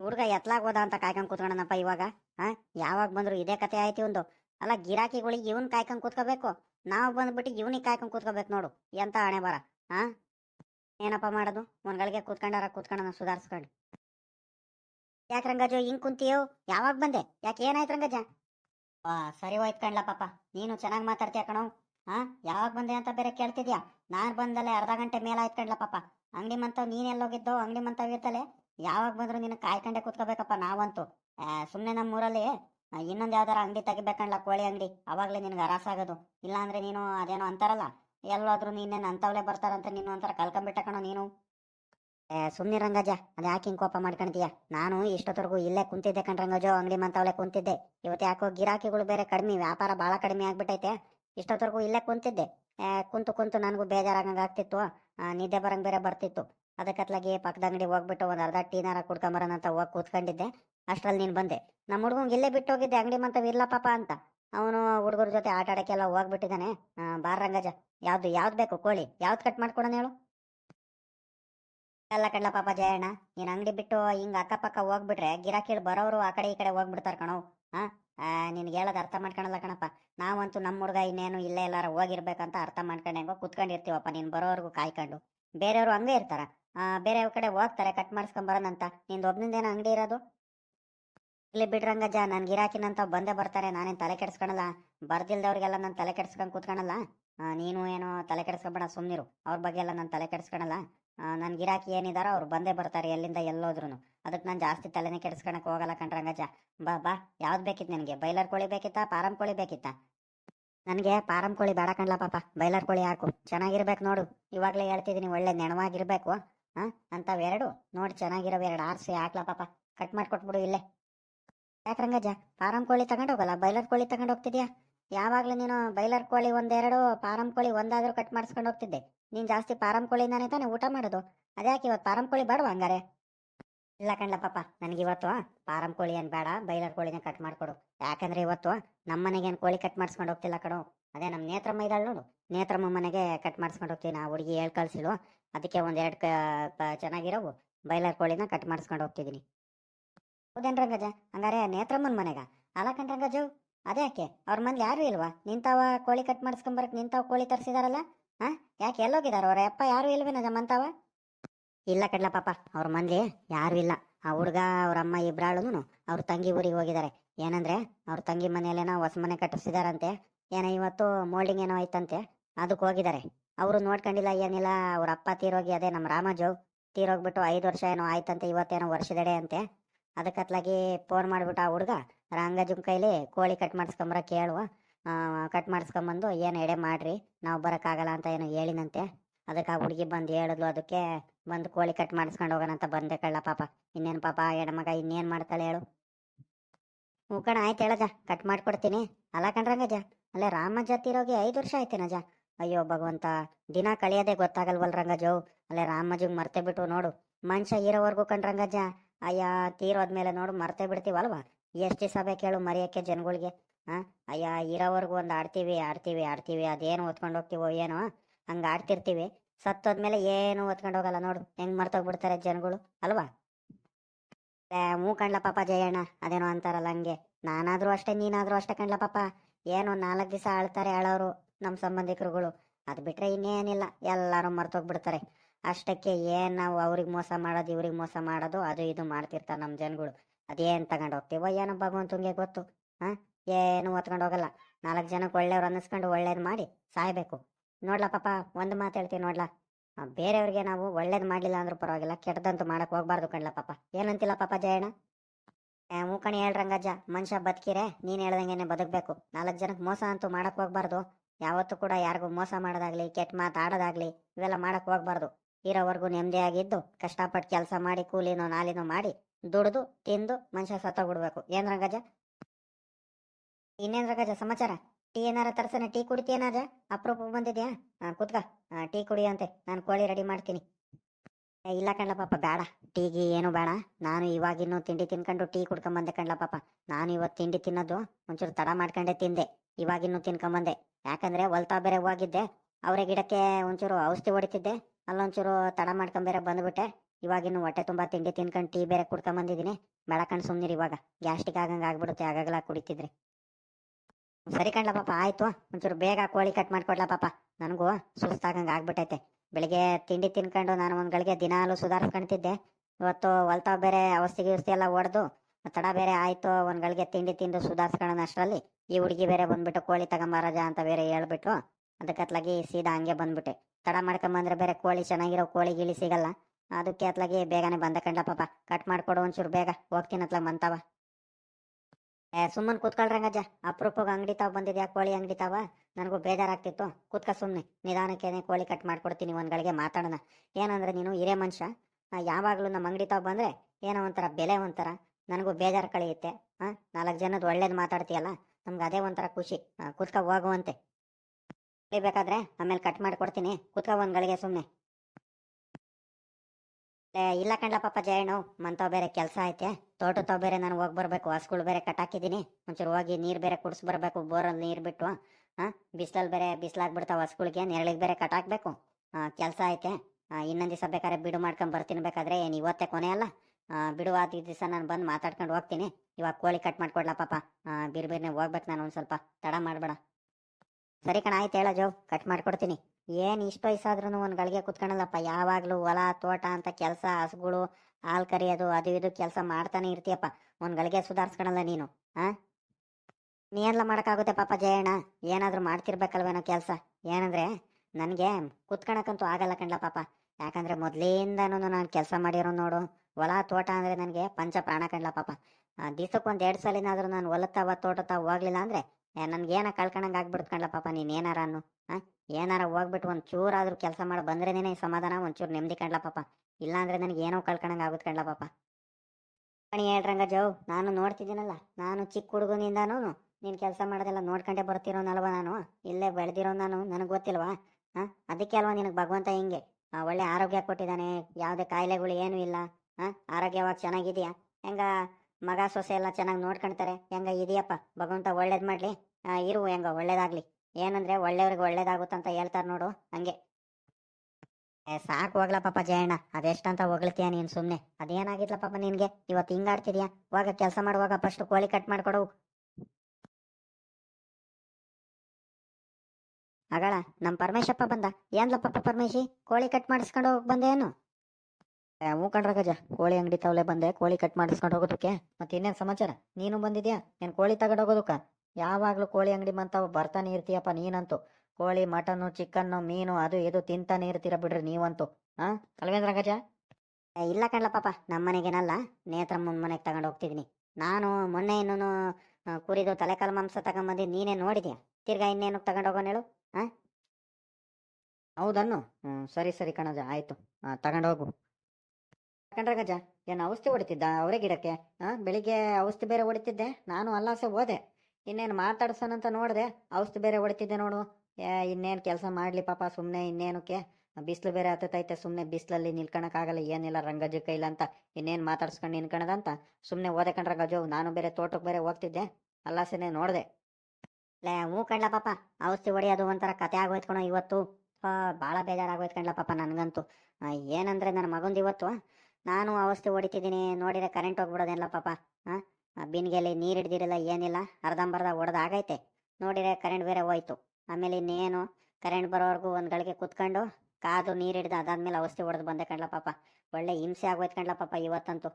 ಹುಡುಗ ಎತ್ಲಾಗ ಹೋದ ಅಂತ ಕಾಯ್ಕೊಂಡ್ ಕೂತ್ಕೊಂಡನಪ್ಪ ಇವಾಗ ಹಾ ಯಾವಾಗ ಬಂದ್ರು ಇದೇ ಕತೆ ಆಯ್ತು ಒಂದು. ಅಲ್ಲ, ಗಿರಾಕಿಗಳಿಗೆ ಇವನ್ ಕಾಯ್ಕೊಂಡ್ ಕೂತ್ಕೋಬೇಕು. ನಾವು ಬಂದ್ಬಿಟ್ಟು ಇವನಿಗೆ ಕಾಯ್ಕೊಂಡ್ ಕೂತ್ಕೋಬೇಕು ನೋಡು. ಎಂತ ಹಣೆ ಬರ ಹಾ ಏನಪ್ಪ ಮಾಡೋದು? ಮುನ್ಗಳಿಗೆ ಕುತ್ಕೊಂಡಾರ ಕೂತ್ಕೊಂಡ ಸುಧಾರಿಸ್ಕೊಂಡು ಯಾಕೆ ರಂಗಜು ಹಿಂಗ್ ಕುಂತೀಯೋ? ಯಾವಾಗ ಬಂದೆ? ಯಾಕೆ ಏನಾಯ್ತು ರಂಗಜ ಆ, ಸರಿ ಹೋಯ್ತು ಕಣ್ಲ ಪಾಪ. ನೀನು ಚೆನ್ನಾಗಿ ಮಾತಾಡ್ತೀಯ ಕಣೋ. ಹಾ ಯಾವಾಗ ಬಂದೆ ಅಂತ ಬೇರೆ ಕೇಳ್ತಿದ್ಯಾ? ನಾನು ಬಂದಲೆ ಅರ್ಧ ಗಂಟೆ ಮೇಲಾಯ್ತು ಕಣ್ಲ ಪಾಪ. ಅಂಗಡಿ ಮಂತವ್ ನೀನ್ ಎಲ್ಲೋಗಿದ್ದೋ? ಅಂಗಡಿ ಮಂತವ್ ಇರ್ತಲೆ? ಯಾವಾಗ ಬಂದ್ರು ನಿನ್ನ ಕಾಯ್ಕೊಂಡೆ ಕುತ್ಕೋಬೇಕಪ್ಪ ನಾವಂತೂ. ಸುಮ್ಮನೆ ನಮ್ಮ ಊರಲ್ಲಿ ಇನ್ನೊಂದ್ ಯಾವ್ದಾರ ಅಂಗಡಿ ತೆಗಿಬೇಕಂಡ್ಲ ಕೋಳಿ ಅಂಗಡಿ. ಅವಾಗ್ಲೇ ನಿನ್ಗೆ ಆಗೋದು. ಇಲ್ಲಾಂದ್ರೆ ನೀನು ಅದೇನೋ ಅಂತಾರಲ್ಲ, ಎಲ್ಲಾದ್ರೂ ನೀನೇನು ಅಂತವ್ಲೆ ಬರ್ತಾರಂತ ನೀನು ಒಂಥರ ಕಲ್ಕೊಂಡ್ಬಿಟ್ಟ ಕಣೋ ನೀನು. ಸುಮ್ಮನೆ ರಂಗಜ ಅದ್ ಯಾಕೆ ಹಿಂಗ್ ಕೋಪ ಮಾಡ್ಕೊಂತೀಯ ನಾನು ಇಷ್ಟೊತ್ತರೆಗೂ ಇಲ್ಲೇ ಕುಂತಿದ್ದೆ ಕಣ್ ರಂಗಜೋ ಅಂಗಡಿ ಮಂತವ್ಲೆ ಕುಂತಿದ್ದೆ. ಇವತ್ತು ಯಾಕೋ ಗಿರಾಕಿಗಳು ಬೇರೆ ಕಡಿಮೆ, ವ್ಯಾಪಾರ ಭಾಳ ಕಡಿಮೆ ಆಗ್ಬಿಟ್ಟೈತೆ. ಇಷ್ಟೊತ್ತರೆಗೂ ಇಲ್ಲೇ ಕುಂತಿದ್ದೆ. ಕುಂತು ಕುಂತು ನನಗೂ ಬೇಜಾರಾಗಂಗೆ ಆಗ್ತಿತ್ತು ನಿದ್ದೆ ಬರಂಗ್ ಬೇರೆ ಬರ್ತಿತ್ತು. ಅದಕ್ಕತ್ಲಾಗಿ ಪಕ್ಕದ ಅಂಗಡಿ ಹೋಗ್ಬಿಟ್ಟು ಒಂದು ಅರ್ಧ ಟೀನಾರ ಕುಡ್ಕೊಂಬರೋಣ ಅಂತ ಹೋಗಿ ಕೂತ್ಕೊಂಡಿದ್ದೆ. ಅಷ್ಟ್ರಲ್ಲಿ ನೀನು ಬಂದೆ. ನಮ್ಮ ಹುಡುಗಂಗೆ ಇಲ್ಲೇ ಬಿಟ್ಟು ಹೋಗಿದ್ದೆ, ಅಂಗಡಿ ಮಂತವ್ ಇಲ್ಲ ಪಾಪ ಅಂತ. ಅವನು ಹುಡುಗರ ಜೊತೆ ಆಟ ಆಡಕ್ಕೆಲ್ಲ ಹೋಗ್ಬಿಟ್ಟಿದ್ದಾನೆ ಬಾರ ರಂಗಜ, ಯಾವ್ದು ಯಾವ್ದು ಬೇಕು ಕೋಳಿ, ಯಾವ್ದು ಕಟ್ ಮಾಡ್ಕೊಡೋಣ ಹೇಳು? ಎಲ್ಲ ಕಡ್ಲ ಪಾಪ ಜಯಣ್ಣ, ನೀನು ಅಂಗಡಿ ಬಿಟ್ಟು ಹಿಂಗೆ ಅಕ್ಕಪಕ್ಕ ಹೋಗ್ಬಿಟ್ರೆ ಗಿರಾಕಿಗಳು ಬರೋರು ಆ ಕಡೆ ಈ ಕಡೆ ಹೋಗ್ಬಿಡ್ತಾರೆ ಕಣವು ಹಾಂ ನಿನ್ಗೆ ಹೇಳೋದು ಅರ್ಥ ಮಾಡ್ಕೊಳಲ್ಲ ಕಣಪ್ಪ. ನಾವಂತೂ ನಮ್ಮ ಹುಡುಗ ಇನ್ನೇನು ಇಲ್ಲೇ ಎಲ್ಲಾರು ಹೋಗಿರ್ಬೇಕಂತ ಅರ್ಥ ಮಾಡ್ಕೊಂಡು ಹೆಂಗೋ ಕುತ್ಕೊಂಡಿರ್ತೀವಪ್ಪ ನೀನು ಬರೋವರೆಗೂ ಕಾಯ್ಕೊಂಡು. ಬೇರೆಯವರು ಹಂಗೆ ಇರ್ತಾರ. ಬೇರೆ ಕಡೆ ಹೋಗ್ತಾರೆ ಕಟ್ ಮಾಡಿಸ್ಕೊಂಡ್ ಬರೋಣಂತ ನಿಂದು ಒಬ್ನಿಂದೇನೋ ಅಂಗಡಿ ಇರೋದು? ಇಲ್ಲಿ ಬಿಡ್ರಂಗಜ್ಜ ನನ್ ಗಿರಾಕಿನಂತ ಬಂದೇ ಬರ್ತಾರೆ. ನಾನೇನು ತಲೆ ಕೆಡ್ಸ್ಕೊಳಲ್ಲ. ಬರ್ದಿಲ್ದವ್ರಿಗೆಲ್ಲ ನಾನು ತಲೆ ಕೆಡಿಸ್ಕೊಂಡು ಕೂತ್ಕೊಳಲ್ಲ. ನೀನು ಏನೋ ತಲೆ ಕೆಡಿಸ್ಕೊಬೇಡ ಸುಮ್ಮನಿರು ಅವ್ರ ಬಗ್ಗೆ ಎಲ್ಲ ನಾನು ತಲೆ ಕೆಡ್ಸ್ಕೊಳಲ್ಲ. ನನ್ನ ಗಿರಾಕಿ ಏನಿದಾರೋ ಅವ್ರು ಬಂದೇ ಬರ್ತಾರೆ ಎಲ್ಲಿಂದ ಎಲ್ಲೋದ್ರು ಅದಕ್ಕೆ ನಾನು ಜಾಸ್ತಿ ತಲೆನೇ ಕೆಡ್ಸ್ಕೊಳಕ್ ಹೋಗಲ್ಲ ಕಣ್ರಂಗಜ್ಜ. ಬಾ ಬಾ. ಯಾವ್ದು ಬೇಕಿತ್ತು ನನಗೆ? ಬೈಲರ್ ಕೋಳಿ ಬೇಕಿತ್ತಾ, ಪಾರಂ ಕೋಳಿ ಬೇಕಿತ್ತಾ? ನನಗೆ ಪಾರಂ ಕೋಳಿ ಬೇಡ ಕಣ್ಲ ಪಾಪ. ಬೈಲರ್ ಕೋಳಿ ಹಾಕು ಚೆನ್ನಾಗಿರ್ಬೇಕು ನೋಡು. ಇವಾಗಲೇ ಹೇಳ್ತಿದ್ದೀನಿ ಒಳ್ಳೆ ನೆಣವಾಗಿರ್ಬೇಕು. ಹಾ? ಅಂಥವೆರಡು ನೋಡಿ ಚೆನ್ನಾಗಿರೋ ಎರಡು ಆರಿಸಿ ಹಾಕ್ಲಾ ಪಾಪ. ಕಟ್ ಮಾಡ್ಕೊಟ್ಬಿಡು ಇಲ್ಲೇ. ಯಾಕೆ ರಂಗಜ್ಜ? ಫಾರಂ ಕೋಳಿ ತಗೊಂಡು ಹೋಗಲ್ಲ? ಬೈಲರ್ ಕೋಳಿ ಹೋಗ್ತಿದ್ಯಾ? ಯಾವಾಗಲೂ ನೀನು ಬೈಲರ್ ಕೋಳಿ ಒಂದೆರಡು, ಫಾರಂ ಕೋಳಿ ಒಂದಾದರೂ ಕಟ್ ಮಾಡಿಸ್ಕೊಂಡು ಹೋಗ್ತಿದ್ದೆ. ನೀನು ಜಾಸ್ತಿ ಪಾರಂ ಕೋಳಿಯಿಂದಾನೇ ತಾನೇ ಊಟ ಮಾಡೋದು. ಅದ್ಯಾಕೆ ಇವತ್ತು ಫಾರಂ ಕೋಳಿ ಬೇಡವಾ ಹಂಗಾರೆ? ಇಲ್ಲ ಕಣ್ಲ ಪಾಪ. ನನಗೆ ಇವತ್ತು ಪಾರಂ ಕೋಳಿ ಏನು ಬೇಡ, ಬೈಲರ್ ಕೋಳಿನೇ ಕಟ್ ಮಾಡಿಕೊಡು. ಯಾಕಂದರೆ ಇವತ್ತು ನಮ್ಮ ಮನೆಗೇನು ಕೋಳಿ ಕಟ್ ಮಾಡಿಸ್ಕೊಂಡು ಹೋಗ್ತಿಲ್ಲ ಕಣೋ. ಅದೇ ನಮ್ಮ ನೇತ್ರಮ್ಮ ಇದ್ದಾಳೆ ನೋಡು. ನೇತ್ರಮ್ಮ ಮನೆಗೆ ಕಟ್ ಮಾಡಿಸ್ಕೊಂಡು ಹೋಗ್ತೀನಿ ಆ ಹುಡುಗಿ ಹೇಳ್ ಕಳ್ಸಿಲ್ವ? ಅದಕ್ಕೆ ಒಂದೆರಡು ಕ ಚೆನ್ನಾಗಿರೋವು. ಬೈಲರ್ ಕೋಳಿನ ಕಟ್ ಮಾಡಿಸ್ಕೊಂಡು ಹೋಗ್ತಿದ್ದೀನಿ ಹೌದೇನ್ ರಂಗಜ? ಹಂಗಾರೆ ನೇತ್ರಮ್ಮನ ಮನೆಗ. ಅಲ್ಲ ಕಣ್ ರಂಗಜು ಅದ್ಯಾಕೆ ಅವ್ರ ಮನೇಲಿ ಯಾರು ಇಲ್ವಾ? ನಿಂತಾವ ಕೋಳಿ ಕಟ್ ಮಾಡಿಸ್ಕೊಂಬರಕ್ ನಿಂತಾವ ಕೋಳಿ ತರಿಸಿದಾರಲ್ಲ ಹಾ ಯಾಕೆ ಎಲ್ಲೋಗಿದ್ದಾರೆ ಅವ್ರ? ಅಪ್ಪ ಯಾರು ಇಲ್ವೇನ ಅಂತಾವ ಇಲ್ಲ ಕಡ್ಲ ಪಾಪ, ಅವ್ರ ಮನೇಲಿ ಯಾರು ಇಲ್ಲ. ಆ ಹುಡುಗ, ಅವ್ರ ಅಮ್ಮ ಇಬ್ರಾಳುನು ಅವ್ರ ತಂಗಿ ಊರಿಗೆ ಹೋಗಿದ್ದಾರೆ ಏನಂದ್ರೆ ಅವ್ರ ತಂಗಿ ಮನೆಯಲ್ಲೇನೋ ಹೊಸ ಮನೆ ಕಟ್ಟಿಸಿದಾರಂತೆ ಏನೋ ಇವತ್ತು ಮೋಲ್ಡಿಂಗ್ ಏನೋ ಆಯ್ತಂತೆ ಅದಕ್ಕೆ ಹೋಗಿದ್ದಾರೆ ಅವರು ನೋಡ್ಕೊಂಡಿಲ್ಲ ಏನಿಲ್ಲ, ಅವ್ರ ಅಪ್ಪ ತೀರೋಗಿ ಅದೇ ನಮ್ಮ ರಾಮಜು, ತೀರೋಗ್ಬಿಟ್ಟು ಐದು ವರ್ಷ ಏನೋ ಆಯ್ತಂತೆ, ಇವತ್ತೇನೋ ವರ್ಷದೆಡೆ ಅಂತೆ. ಅದಕ್ಕತ್ಲಾಗಿ ಫೋನ್ ಮಾಡಿಬಿಟ್ಟು ಆ ಹುಡುಗ, ರಂಗಜುಮ್ ಕೈಲಿ ಕೋಳಿ ಕಟ್ ಮಾಡಿಸ್ಕೊಂಬರ ಕೇಳುವ. ಕಟ್ ಮಾಡಿಸ್ಕೊಂಬಂದು, ಏನು ಎಡೆ ಮಾಡ್ರಿ, ನಾವು ಬರೋಕ್ಕಾಗಲ್ಲ ಅಂತ ಏನೋ ಹೇಳಿನಂತೆ. ಅದಕ್ಕೆ ಆ ಹುಡುಗಿ ಬಂದು ಹೇಳಿದ್ಲು, ಅದಕ್ಕೆ ಬಂದು ಕೋಳಿ ಕಟ್ ಮಾಡಿಸ್ಕೊಂಡು ಹೋಗೋಣ ಅಂತ ಬಂದೆ ಕಳ್ಳ ಪಾಪ. ಇನ್ನೇನು ಪಾಪ ಹೆಣ್ಮಗ ಇನ್ನೇನು ಮಾಡ್ತಾಳೆ ಹೇಳು. ಹ್ಞೂ ಕಣ, ಆಯ್ತು ಹೇಳಜ ಕಟ್ ಮಾಡಿಕೊಡ್ತೀನಿ. ಅಲ್ಲ ಕಣ್ರಂಗಜ ಅಲ್ಲೇ ಜಾತಿ ಇರೋಗೆ ಐದು ವರ್ಷ ಆಯ್ತೇನಜ ಅಯ್ಯೋ ಭಗವಂತ, ದಿನ ಕಳಿಯೋದೇ ಗೊತ್ತಾಗಲ್ವಲ್ ರಂಗಜವು ಅಲ್ಲೇ ರಾಮಜ್ಜಗ್ ಮರ್ತೆ ಬಿಟ್ಟು ನೋಡು. ಮನುಷ್ಯ ಇರೋವರೆಗೂ ಕಣ್ರಂಗಜ್ಜ ಅಯ್ಯ ತೀರೋದ್ಮೇಲೆ ನೋಡು ಮರ್ತೆ ಬಿಡ್ತೀವಲ್ವಾ? ಎಷ್ಟು ಸಭೆ ಕೇಳು ಮರೆಯೋಕ್ಕೆ ಜನಗಳಿಗೆ ಹಾಂ ಅಯ್ಯ, ಇರೋವರೆಗೂ ಒಂದು ಆಡ್ತೀವಿ ಆಡ್ತೀವಿ ಆಡ್ತೀವಿ. ಅದೇನು ಓದ್ಕೊಂಡು ಹೋಗ್ತೀವೋ ಏನೋ, ಹಂಗೆ ಆಡ್ತಿರ್ತೀವಿ. ಸತ್ತೋದ್ಮೇಲೆ ಏನು ಓದ್ಕೊಂಡು ಹೋಗಲ್ಲ ನೋಡು. ಹೆಂಗ್ ಮರ್ತೋಗ್ಬಿಡ್ತಾರೆ ಜನಗಳು, ಅಲ್ವಾ? ಮೂ ಕಣ್ಲ ಪಾಪ ಜಯಣ್ಣ, ಅದೇನೋ ಅಂತಾರಲ್ಲ ಹಂಗೆ. ನಾನಾದರೂ ಅಷ್ಟೇ, ನೀನಾದರೂ ಅಷ್ಟೇ ಕಣ್ಲ ಪಾಪ. ಏನೋ ನಾಲ್ಕು ದಿವಸ ಆಳ್ತಾರೆ ಆಳೋರು ನಮ್ಮ ಸಂಬಂಧಿಕರುಗಳು. ಅದು ಬಿಟ್ಟರೆ ಇನ್ನೇನಿಲ್ಲ, ಎಲ್ಲರೂ ಮರ್ತೋಗ್ಬಿಡ್ತಾರೆ. ಅಷ್ಟಕ್ಕೆ ಏನು ನಾವು ಅವ್ರಿಗೆ ಮೋಸ ಮಾಡೋದು, ಇವ್ರಿಗೆ ಮೋಸ ಮಾಡೋದು, ಅದು ಇದು ಮಾಡ್ತಿರ್ತಾರೆ ನಮ್ಮ ಜನಗಳು. ಅದೇನು ತಗೊಂಡು ಹೋಗ್ತೀವೋ ಏನೋ ಭಗವಂತಂಗೆ ಗೊತ್ತು, ಹಾಂ? ಏನು ಓದ್ಕೊಂಡು ಹೋಗಲ್ಲ. ನಾಲ್ಕು ಜನಕ್ಕೆ ಒಳ್ಳೆಯವ್ರು ಅನ್ನಿಸ್ಕೊಂಡು ಒಳ್ಳೇದು ಮಾಡಿ ಸಾಯ್ಬೇಕು. ನೋಡ್ಲಾ ಪಾಪ, ಒಂದು ಮಾತು ಹೇಳ್ತೀನಿ ನೋಡ್ಲಾ. ಬೇರೆಯವ್ರಿಗೆ ನಾವು ಒಳ್ಳೇದು ಮಾಡಲಿಲ್ಲ ಅಂದ್ರೂ ಪರವಾಗಿಲ್ಲ ಕೆಟ್ಟದಂತೂ ಮಾಡೋಕೆ ಹೋಗ್ಬಾರ್ದು ಕಣ್ಲ ಪಾಪ. ಏನಂತಿಲ್ಲ ಪಾಪ ಜಯಣ್ಣ? ಏ, ಹ್ಞೂ ಕಣಿ ಹೇಳ್ರಂಗಜ್ಜ ಮನುಷ್ಯ ಬದುಕಿರೆ ನೀನು ಹೇಳ್ದಂಗೆ ಬದುಕಬೇಕು. ನಾಲ್ಕು ಜನಕ್ಕೆ ಮೋಸ ಅಂತೂ ಮಾಡಕ್ ಹೋಗ್ಬಾರ್ದು. ಯಾವತ್ತೂ ಕೂಡ ಯಾರಿಗೂ ಮೋಸ ಮಾಡೋದಾಗ್ಲಿ ಕೆಟ್ಟ ಮಾತಾಡೋದಾಗ್ಲಿ ಇವೆಲ್ಲ ಮಾಡಕ್ ಹೋಗ್ಬಾರ್ದು. ಇರೋವರೆಗೂ ನೆಮ್ಮದಿಯಾಗಿದ್ದು ಕಷ್ಟಪಟ್ಟು ಕೆಲಸ ಮಾಡಿ ಕೂಲಿನೋ ನಾಲಿನೋ ಮಾಡಿ ದುಡ್ದು ತಿಂದು ಮನುಷ್ಯ ಸತ್ತೋಗ್ಬಿಡ್ಬೇಕು. ಏನ್ ರಂಗಜ್ಜ? ಇನ್ನೇನ್ ರಂಗಜ್ಜ ಸಮಾಚಾರ? ಟೀ ಏನಾರ ತರ್ಸನ ಟೀ ಕುಡಿತೀಯನಾಜ ಅಪ್ರೂಪ ಬಂದಿದ್ಯಾ? ಕುತ್ಕ. ಟೀ ಕುಡಿಯಂತೆ ನಾನು ಕೋಳಿ ರೆಡಿ ಮಾಡ್ತೀನಿ. ಇಲ್ಲ ಕಣ್ಲ ಪಾಪ ಬೇಡ ಟೀಗೆ ಏನು ಬೇಡ. ನಾನು ಇವಾಗಿನ್ನು ತಿಂಡಿ ತಿನ್ಕೊಂಡು ಟೀ ಕುಡ್ಕೊಂಬಂದೆ ಕಣ್ಲ ಪಾಪ ನಾನು ಇವತ್ತು ತಿಂಡಿ ತಿನ್ನೋದು ಒಂಚೂರು ತಡ ಮಾಡ್ಕೊಂಡೆ ತಿಂದೆ. ಇವಾಗಿನ್ನು ತಿನ್ಕೊಂಬಂದೆ. ಯಾಕಂದ್ರೆ ಹೊಲ್ತಾ ಬೇರೆ ಹೋಗಿದ್ದೆ. ಅವರ ಗಿಡಕ್ಕೆ ಒಂಚೂರು ಔಷಧಿ ಹೊಡಿತಿದ್ದೆ. ಅಲ್ಲೊಂಚೂರು ತಡ ಮಾಡ್ಕೊಂಬೇರೆ ಬಂದ್ಬಿಟ್ಟೆ. ಇವಾಗಿನ್ನು ಹೊಟ್ಟೆ ತುಂಬ ತಿಂಡಿ ತಿನ್ಕೊಂಡು ಟೀ ಬೇರೆ ಕುಡ್ಕೊಂಬಂದಿದ್ದೀನಿ. ಕಣ್ ಸುಮ್ಮನಿರಿ ಇವಾಗ. ಗ್ಯಾಸ್ಟಿಕ್ ಆಗಂಗೆ ಆಗ್ಬಿಡುತ್ತೆ ಆಗಾಗಲ ಕುಡಿತಿದ್ರೆ. ಸರಿ ಕಣ್ಲ ಪಾಪ ಆಯ್ತು. ಒಂಚೂರು ಬೇಗ ಕೋಳಿ ಕಟ್ ಮಾಡ್ಕೊಡ್ಲ ಪಾಪ. ನನಗೂ ಸುಸ್ತಾಗಂಗೆ ಆಗ್ಬಿಟ್ಟೈತೆ. ಬೆಳಿಗ್ಗೆ ತಿಂಡಿ ತಿನ್ಕೊಂಡು ನಾನು ಒಂದು ಗಳಿಗೆ ದಿನಾಲು ಸುಧಾರಿಸ್ಕೊಂತಿದ್ದೆ ಇವತ್ತು ಹೊಲ್ತಾ ಬೇರೆ ಔಷಧಿ ಗಿವಸ್ತಿ ಎಲ್ಲ ಹೊಡೆದು ತಡ ಬೇರೆ ಆಯಿತು, ಒಂದು ಗಳಿಗೆ ತಿಂಡಿ ತಿಂದು ಸುಧಾರಿಸ್ಕೊಳ್ಳೋಣ ಅಷ್ಟರಲ್ಲಿ. ಈ ಹುಡುಗಿ ಬೇರೆ ಬಂದ್ಬಿಟ್ಟು ಕೋಳಿ ತಗೊಂಬಾರಜ ಅಂತ ಬೇರೆ ಹೇಳ್ಬಿಟ್ಟು ಅದಕ್ಕೆ ಅತ್ಲಾಗಿ ಸೀದಾ ಹಂಗೆ ಬಂದ್ಬಿಟ್ಟೆ. ತಡ ಮಾಡ್ಕೊಂಬಂದ್ರೆ ಬೇರೆ ಕೋಳಿ ಚೆನ್ನಾಗಿರೋ ಕೋಳಿ ಗಿಳಿ ಸಿಗಲ್ಲ. ಅದಕ್ಕೆ ಅತ್ಲಾಗಿ ಬೇಗನೆ ಬಂದ ಕಂಡ ಪಾಪ ಕಟ್ ಮಾಡ್ಕೊಡು ಒಂಚೂರು ಬೇಗ. ಹೋಗ್ತೀನಿ ಅತ್ಲಾಗ, ಮಂತಾವ. ಏ, ಸುಮ್ಮನೆ ಕೂತ್ಕೊಳ್ರಂಗಜ್ಜ ಅಪ್ರೂಪಕ್ಕೆ ಅಂಗಡಿ ತಾವ್ ಬಂದಿದ್ಯಾ? ಕೋಳಿ ಅಂಗಡಿ ತಾವ? ನನಗೂ ಬೇಜಾರಾಗ್ತಿತ್ತು. ಕೂತ್ಕ ಸುಮ್ಮನೆ ನಿಧಾನಕ್ಕೇನೆ ಕೋಳಿ ಕಟ್ ಮಾಡ್ಕೊಡ್ತೀನಿ ಒಂದ್ ಗಳಿಗೆ ಮಾತಾಡೋಣ. ಏನಂದ್ರೆ ನೀನು ಹಿರೇ ಮನುಷ್ಯ. ಯಾವಾಗಲೂ ನಮ್ಮ ಅಂಗಡಿ ತಾವ್ ಬಂದ್ರೆ ಏನೋ ಒಂಥರ ಬೆಲೆ ಒಂಥರ. ನನಗೂ ಬೇಜಾರು ಕಳೆಯುತ್ತೆ. ಹಾ ನಾಲ್ಕು ಜನದ ಒಳ್ಳೇದು ಮಾತಾಡ್ತೀಯಲ್ಲ? ನಮ್ಗೆ ಅದೇ ಒಂಥರ ಖುಷಿ. ಕೂತ್ಕ ಹೋಗುವಂತೆ. ಬೇಕಾದ್ರೆ ಆಮೇಲೆ ಕಟ್ ಮಾಡ್ಕೊಡ್ತೀನಿ. ಕೂತ್ಕ ಒಂದ್ ಗಳಿಗೆ ಇಲ್ಲ ಕಣ್ಲ ಪಾಪ ಜಯಣ್ಣು, ಮಂತಾವ್ ಬೇರೆ ಕೆಲಸ ಐತೆ. ತೋಟ ತಾವ್ ಬೇರೆ ನಾನು ಹೋಗಿ ಬರ್ಬೇಕು ಹಸ್ಗಳು ಬೇರೆ ಕಟ್ಟಾಕಿದ್ದೀನಿ. ಒಂಚೂರು ಹೋಗಿ ನೀರು ಬೇರೆ ಕುಡಿಸ್ ಬರ್ಬೇಕು ಬೋರಲ್ಲಿ ನೀರು ಬಿಟ್ಟು. ಹಾಂ ಬಿಸಿಲಲ್ಲಿ ಬೇರೆ ಬಿಸಿಲಾಗ್ಬಿಡ್ತಾವ ಹಸ್ಗಳಿಗೆ ನೆರಳಿಗೆ ಬೇರೆ ಕಟ್ಟಾಕ್ಬೇಕು. ಕೆಲಸ ಐತೆ. ಇನ್ನೊಂದು ಇನ್ನೊಂದ್ ದಿವಸ ಬೇಕಾದ್ರೆ ಬಿಡು ಮಾಡ್ಕೊಂಡ್ ಬರ್ತೀನಿ ಬೇಕಾದ್ರೆ, ಏನು ಇವತ್ತೇ ಕೊನೆ ಅಲ್ಲ? ಬಿಡುವಾದ ದಿವಸ ನಾನು ಬಂದು ಮಾತಾಡ್ಕೊಂಡು ಹೋಗ್ತೀನಿ. ಇವಾಗ ಕೋಳಿ ಕಟ್ ಮಾಡ್ಕೊಡ್ಲಾ ಪಾಪ. ಬಿರ್ಬಿರ್ನೆ ಹೋಗ್ಬೇಕು ನಾನು ಒಂದು ಸ್ವಲ್ಪ. ತಡ ಮಾಡಬೇಡ. ಸರಿ ಕಣ, ಆಯ್ತು ಹೇಳ, ಜೋ. ಕಟ್ ಮಾಡ್ಕೊಡ್ತೀನಿ. ಏನು ಇಷ್ಟು ವಯಸ್ಸಾದ್ರೂ ಒಂದು ಗಳಿಗೆ ಕುತ್ಕೊಳಲ್ಲಪ್ಪ ಯಾವಾಗಲೂ ಹೊಲ, ತೋಟ ಅಂತ ಕೆಲಸ, ಹಸುಗಳು, ಹಾಲು ಕರಿಯೋದು ಅದು ಇದು ಕೆಲಸ ಮಾಡ್ತಾನೆ ಇರ್ತೀಯಪ್ಪ. ಒಂದು ಗಳಿಗೆ ಸುಧಾರಿಸ್ಕೊಳಲ್ಲ ನೀನು ಹಾಂ ನೀನೆಲ್ಲ ಮಾಡೋಕ್ಕಾಗುತ್ತೆ ಪಾಪ ಜಯಣ್ಣ. ಏನಾದರೂ ಮಾಡ್ತಿರ್ಬೇಕಲ್ವೇನೋ ಕೆಲಸ. ಏನಂದ್ರೆ, ನನಗೆ ಕುತ್ಕೊಳಕ್ಕಂತೂ ಆಗಲ್ಲ ಕಣ್ಲ ಪಾಪ. ಯಾಕಂದ್ರೆ ಮೊದಲಿಂದನೂ ನಾನು ಕೆಲಸ ಮಾಡಿರೋ ನೋಡು. ಹೊಲ, ತೋಟ ಅಂದರೆ ನನಗೆ ಪಂಚ ಪ್ರಾಣ ಕಣ್ಲ ಪಾಪ. ದಿವ್ಸಕ್ಕೆ ಒಂದು ಎರಡು ಸಲಿನಾದ್ರೂ ನಾನು ಹೊಲತ್ತಾವ ತೋಟತಾವ ಹೋಗ್ಲಿಲ್ಲ ಅಂದರೆ ನನಗೇನ ಕಳ್ಕೊಳಂಗೆ ಆಗ್ಬಿಡ್ತು ಕಣ್ಲ ಪಾಪ ನೀನು ಏನಾರ ಅನ್ನು ಹಾಂ ಏನಾರ ಹೋಗ್ಬಿಟ್ಟು ಒಂದು ಚೂರಾದ್ರೂ ಕೆಲಸ ಮಾಡಿ ಈ ಸಮಾಧಾನ, ಒಂಚೂರು ನೆಮ್ಮದಿ ಕಂಡ್ಲ ಪಾಪ. ಇಲ್ಲಾಂದ್ರೆ ನನಗೆ ಏನೋ ಕಳ್ಕೊಳಂಗೆ ಆಗುತ್ತೆ ಕಣ್ಲ ಪಾಪ. ಕಣಿ ಹೇಳ್ರಂಗ, ಜೋ, ನಾನು ನೋಡ್ತಿದ್ದೀನಲ್ಲ, ನಾನು ಚಿಕ್ಕ ಹುಡುಗನಿಂದಾನು ನೀನು ಕೆಲಸ ಮಾಡೋದೆಲ್ಲ ನೋಡ್ಕೊಂಡೇ ಬರ್ತಿರೋನಲ್ವ ನಾನು? ಇಲ್ಲೇ ಬೆಳೆದಿರೋ ನಾನು ನನಗೆ ಗೊತ್ತಿಲ್ವಾ? ಹಾಂ? ಅದಕ್ಕೆ ಅಲ್ವಾ ನಿನಗೆ ಭಗವಂತ ಹಿಂಗೆ? ಒಳ್ಳೆ ಆರೋಗ್ಯ ಕೊಟ್ಟಿದ್ದಾನೆ, ಯಾವುದೇ ಕಾಯಿಲೆಗಳು ಏನೂ ಇಲ್ಲ. ಹಾಂ? ಆರೋಗ್ಯವಾಗಿ ಚೆನ್ನಾಗಿದೆಯಾ? ಹೆಂಗ ಮಗ ಸೊಸೆ ಎಲ್ಲ ಚೆನ್ನಾಗಿ ನೋಡ್ಕೊಂತಾರೆ ಹೆಂಗ ಇದೆಯಪ್ಪ? ಭಗವಂತ ಒಳ್ಳೇದ್ ಮಾಡಲಿ. ಇರು ಹೆಂಗ ಒಳ್ಳೇದಾಗ್ಲಿ. ಏನಂದ್ರೆ ಒಳ್ಳೆಯವ್ರಿಗೆ ಒಳ್ಳೇದಾಗುತ್ತಂತ ಹೇಳ್ತಾರೆ ನೋಡು, ಹಂಗೆ. ಸಾಕು ಹೋಗ್ಲ ಪಾಪ ಜಯಣ್ಣ, ಅದೆಷ್ಟಂತ ಹೊಗಳ್ತೀಯ ನೀನು ಸುಮ್ಮನೆ ಅದೇನಾಗಿದ್ಲ ಪಾಪ ನಿನಗೆ? ಇವತ್ತು ಹಿಂಗಾಡ್ತಿದ್ಯಾ ಹೋಗ, ಕೆಲಸ ಮಾಡುವಾಗ ಫಸ್ಟ್ ಕೋಳಿ ಕಟ್ ಮಾಡ್ಕೊಡು. ಅಗಳ ನಮ್ಮ ಪರಮೇಶಪ್ಪ ಬಂದ. ಏನ್ಲ ಪಾಪ ಪರಮೇಶಿ? ಕೋಳಿ ಕಟ್ ಮಾಡಿಸ್ಕೊಂಡು ಹೋಗಿ ಬಂದೆ ಏನು ಹ್ಞೂ ಗಜ, ಕೋಳಿ ಅಂಗಡಿ ತವಲೆ ಬಂದೆ, ಕೋಳಿ ಕಟ್ ಮಾಡಿಸ್ಕೊಂಡು ಹೋಗೋದಕ್ಕೆ. ಮತ್ತೆ ಇನ್ನೇನ್ ಸಮಾಚಾರ? ನೀನು ಬಂದಿದ್ಯಾ? ನೀನ್ ಕೋಳಿ ತಗೊಂಡು ಹೋಗೋದಕ್ಕ? ಯಾವಾಗಲೂ ಕೋಳಿ ಅಂಗಡಿ ಮಂತವ ಬರ್ತಾನೆ ಇರ್ತೀಯಪ್ಪ ನೀನಂತೂ. ಕೋಳಿ ಮಟನ್ನು ಚಿಕನ್ನು ಮೀನು ಅದು ಇದು ತಿಂತಾನೆ ಇರ್ತೀರ ಬಿಡ್ರಿ ನೀವಂತೂ. ಹಾ ಕಲ್ವೇಂದ್ರ ಗಜ ಇಲ್ಲ ಕಣ್ಲ ಪಾಪ ನಮ್ಮ ಮನೆಗೇನಲ್ಲ ನೇತ್ರಮ್ಮನ ಮನೆಗೆ ತಗೊಂಡು ಹೋಗ್ತಿದ್ದೀನಿ ನಾನು ಮೊನ್ನೆ ಇನ್ನೂ ಕುರಿದು ತಲೆಕಾಲು ಮಾಂಸ ತಗೊಂಬಂದು ನೀನೇ ನೋಡಿದ್ಯಾ? ತಿರ್ಗಾ ಇನ್ನೇನು ತಗೊಂಡು ಹೋಗೋಣ ಹೇಳು ಹಾಂ ಹೌದನ್ನು? ಹ್ಞೂ ಸರಿ ಸರಿ ಕಣಜ ಆಯಿತು. ತಗೊಂಡು ಹೋಗು. ಕಣ್ರ ಗಜ ಏನು ಔಷಧಿ ಹೊಡಿತಿದ್ದ ಅವರೇ ಗಿಡಕ್ಕೆ? ಹಾಂ ಬೆಳಿಗ್ಗೆ ಔಷಧಿ ಬೇರೆ ಹೊಡಿತಿದ್ದೆ ನಾನು ಅಲ್ಲಾಸೆ ಹೋದೆ. ಇನ್ನೇನು ಮಾತಾಡ್ಸೋಣಂತ ನೋಡಿದೆ, ಔಷಧಿ ಬೇರೆ ಹೊಡಿತಿದ್ದೆ ನೋಡು. ಏ, ಇನ್ನೇನು ಕೆಲಸ ಮಾಡಲಿ ಪಾಪ ಸುಮ್ಮನೆ ಇನ್ನೇನಕ್ಕೆ? ಬಿಸಿಲು ಬೇರೆ ಹತ್ತೈತೆ ಸುಮ್ಮನೆ ಬಿಸಿಲಲ್ಲಿ ನಿಲ್ಕೊಳಕ್ಕಾಗಲ್ಲ ಏನಿಲ್ಲ, ರಂಗಜ್ಜ ಇಲ್ಲ ಅಂತ. ಇನ್ನೇನು ಮಾತಾಡ್ಸ್ಕೊಂಡು ನಿನ್ಕೊಳದಂತ ಸುಮ್ಮನೆ ಓದೆ ಗಜೋ, ನಾನು ಬೇರೆ ತೋಟಕ್ಕೆ ಬೇರೆ ಹೋಗ್ತಿದ್ದೆ. ಅಲ್ಲಾಸೆನೆ ನೋಡಿದೆ. ಲೇ, ಹೂ ಕಣ್ಲ ಪಾಪ, ಔಷಧಿ ಹೊಡೆಯೋದು ಒಂಥರ ಕತೆ ಆಗೋಯ್ತು ಕಣೋ ಇವತ್ತು. ಭಾಳ ಬೇಜಾರಾಗೋಯ್ತು ಕಣ್ಲ ಪಾಪ ನನಗಂತೂ. ಏನಂದರೆ ಏನಂದ್ರೆ ನನ್ನ ಮಗಂದು ಇವತ್ತು ನಾನು ಔಷಧಿ ಹೊಡಿತಿದ್ದೀನಿ, ನೋಡಿದ್ರೆ ಕರೆಂಟ್ ಹೋಗ್ಬಿಡೋದೇನಲ್ಲ ಪಾಪ ಹಾಂ ಬಿನ್ಗೆಲಿ ನೀರು ಹಿಡ್ದಿರಲ್ಲ ಏನಿಲ್ಲ, ಅರ್ಧಂಬರ್ಧ ಹೊಡೆದು ಆಗೈತೆ. ನೋಡಿರೆ ಕರೆಂಟ್ ಬೇರೆ ಹೋಯ್ತು. ಆಮೇಲೆ ಇನ್ನೇನು ಕರೆಂಟ್ ಬರೋವರೆಗೂ ಒಂದು ಗಳಿಗೆ ಕುತ್ಕೊಂಡು ಕಾದು ನೀರು ಹಿಡ್ದು ಅದಾದ್ಮೇಲೆ ಔಷಧಿ ಹೊಡೆದು ಬಂದೆ ಕಣ್ಲ ಪಾಪ. ಒಳ್ಳೆ ಹಿಂಸೆ ಆಗೋಯ್ತು ಕಣ್ಲ ಪಾಪ ಇವತ್ತಂತೂ.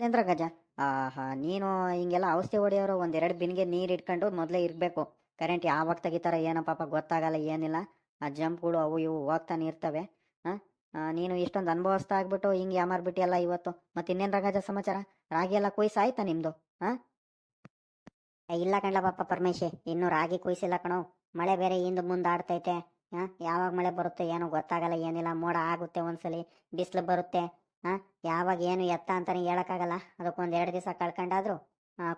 ಚಂದ್ರ ಗಜ ಆಹಾ, ನೀನು ಹಿಂಗೆಲ್ಲ ಔಷಧಿ ಹೊಡೆಯೋರು ಒಂದೆರಡು ಬಿನ್ಗೆ ನೀರು ಇಟ್ಕೊಂಡು ಮೊದಲೇ ಇರಬೇಕು. ಕರೆಂಟ್ ಯಾವಾಗ ತೆಗಿತಾರ ಏನೋ ಪಾಪ ಗೊತ್ತಾಗಲ್ಲ, ಏನಿಲ್ಲ. ಆ ಜಂಪ್ಗಳು ಅವು ಇವು ಹೋಗ್ತಾನೆ ಇರ್ತವೆ. ಹಾಂ ನೀನು ಇಷ್ಟೊಂದು ಅನುಭವಿಸ್ತಾ ಆಗ್ಬಿಟ್ಟು ಹಿಂಗೆ ಯಾಮಾರ್ಬಿಟ್ಟಿಯಲ್ಲ ಇವತ್ತು. ಮತ್ತೆ ಇನ್ನೇನು ರಗಜ ಸಮಾಚಾರ? ರಾಗಿ ಎಲ್ಲ ಕೊಯ್ಸ ಆಯ್ತಾ ನಿಮ್ಮದು ಹಾ ಇಲ್ಲ ಕಣ್ಲ ಪಾಪ ಪರಮೇಶಿ, ಇನ್ನು ರಾಗಿ ಕೊಯ್ಸಿಲ್ಲ ಕಣೋ. ಮಳೆ ಬೇರೆ ಹಿಂದೆ ಮುಂದೆ ಆಡ್ತೈತೆ. ಹಾಂ ಯಾವಾಗ ಮಳೆ ಬರುತ್ತೆ ಏನು ಗೊತ್ತಾಗಲ್ಲ, ಏನಿಲ್ಲ, ಮೋಡ ಆಗುತ್ತೆ ಒಂದ್ಸಲಿ, ಬಿಸಿಲು ಬರುತ್ತೆ. ಹಾ ಯಾವಾಗ ಏನು ಎತ್ತ ಅಂತಾನೆ ಹೇಳಕ್ಕಾಗಲ್ಲ. ಅದಕ್ಕೊಂದು ಎರಡು ದಿವಸ ಕಳ್ಕೊಂಡಾದ್ರು